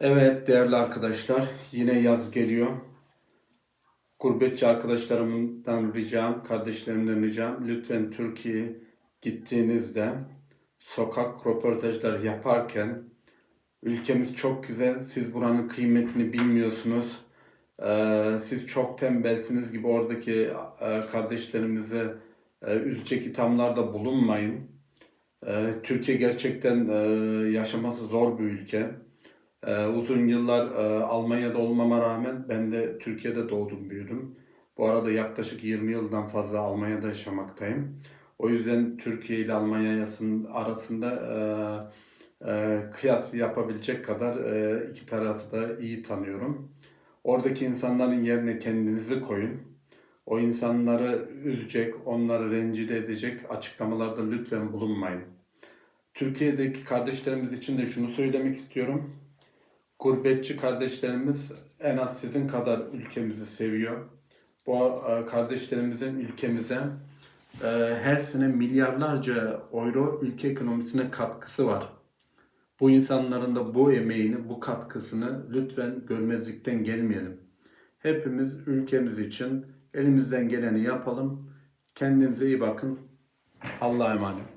Evet değerli arkadaşlar yine yaz geliyor. Gurbetçi arkadaşlarımdan ricam, kardeşlerimden ricam lütfen Türkiye'ye gittiğinizde sokak röportajları yaparken ülkemiz çok güzel, siz buranın kıymetini bilmiyorsunuz. Ee, siz çok tembelsiniz gibi oradaki e, kardeşlerimize e, üzecek ithamlarda bulunmayın. Ee, Türkiye gerçekten e, yaşaması zor bir ülke. Ee, uzun yıllar e, Almanya'da olmama rağmen ben de Türkiye'de doğdum büyüdüm. Bu arada yaklaşık 20 yıldan fazla Almanya'da yaşamaktayım. O yüzden Türkiye ile Almanya arasında e, e, kıyas yapabilecek kadar iki tarafı da iyi tanıyorum. Oradaki insanların yerine kendinizi koyun. O insanları üzecek, onları rencide edecek açıklamalarda lütfen bulunmayın. Türkiye'deki kardeşlerimiz için de şunu söylemek istiyorum. Gurbetçi kardeşlerimiz en az sizin kadar ülkemizi seviyor. Bu e, kardeşlerimizin ülkemize e, her sene milyarlarca euro ülke ekonomisine katkısı var. Bu insanların da bu emeğini, bu katkısını lütfen görmezlikten gelmeyelim. Hepimiz ülkemiz için elimizden geleni yapalım. Kendinize iyi bakın. Allah'a emanet.